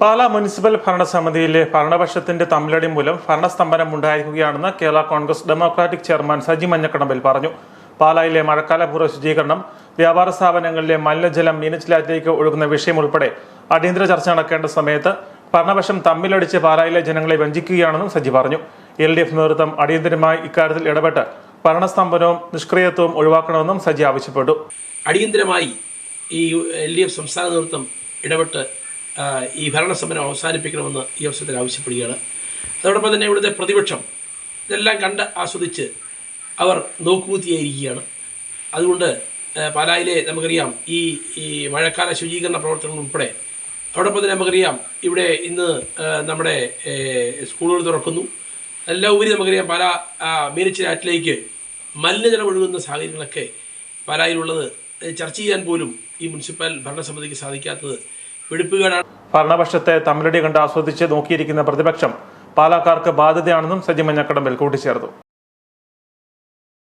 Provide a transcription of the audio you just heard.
Pala municipal ഭരണസമിതിയിലെ ഭരണപക്ഷത്തിന്റെ തമ്മിലടി മൂലം ഭരണസ്തംഭനം ഉണ്ടായിരിക്കുകയാണെന്ന് കേരള കോൺഗ്രസ് ഡെമോക്രാറ്റിക് ചെയർമാൻ സജി മഞ്ഞക്കടമ്പിൽ പറഞ്ഞു. പാലായിലെ മഴക്കാലപൂർവ ശുചീകരണം വ്യാപാര സ്ഥാപനങ്ങളിലെ മലിനജലം മീനച്ചിലാറ്റിലേക്ക് ഒഴുകുന്ന വിഷയം ഉൾപ്പെടെ അടിയന്തര ചർച്ച നടക്കേണ്ട സമയത്ത് ഭരണപക്ഷം തമ്മിലടിച്ച് പാലായിലെ ജനങ്ങളെ വഞ്ചിക്കുകയാണെന്നും സജി പറഞ്ഞു. എൽ ഡി എഫ് നേതൃത്വം അടിയന്തരമായി ഇക്കാര്യത്തിൽ ഇടപെട്ട് ഭരണസ്തംഭനവും നിഷ്ക്രിയത്വവും ഒഴിവാക്കണമെന്നും സജി ആവശ്യപ്പെട്ടു. അടിയന്തരമായി ഈ എൽ ഡി എഫ് സംസ്ഥാന നേതൃത്വം ഇടപെട്ട് ഈ ഭരണസമരം അവസാനിപ്പിക്കണമെന്ന് ഈ അവസരത്തിൽ ആവശ്യപ്പെടുകയാണ്. അതോടൊപ്പം തന്നെ ഇവിടുത്തെ പ്രതിപക്ഷം ഇതെല്ലാം കണ്ട് ആസ്വദിച്ച് അവർ നോക്കുകുത്തിയായിരിക്കുകയാണ്. അതുകൊണ്ട് പാലായിലെ നമുക്കറിയാം ഈ ഈ മഴക്കാല ശുചീകരണ പ്രവർത്തനങ്ങൾ ഉൾപ്പെടെ. അതോടൊപ്പം തന്നെ നമുക്കറിയാം ഇവിടെ ഇന്ന് നമ്മുടെ സ്കൂളുകൾ തുറക്കുന്നു. എല്ലാ ഉപരി നമുക്കറിയാം പാല മീനച്ചിലാറ്റിലേക്ക് മലിനജലം ഒഴുകുന്ന സാഹചര്യങ്ങളൊക്കെ പാലായിലുള്ളത് ചർച്ച ചെയ്യാൻ പോലും ഈ മുനിസിപ്പൽ ഭരണസമിതിക്ക് സാധിക്കാത്തത് വെടിപ്പുകേടാണ്. ഭരണപക്ഷത്തെ തമ്മിലടി കണ്ട് ആസ്വദിച്ച് നോക്കിയിരിക്കുന്ന പ്രതിപക്ഷം പാലക്കാർക്ക് ബാധ്യതയാണെന്നും സജി മഞ്ഞക്കടമ്പിൽ കൂട്ടിച്ചേർത്തു.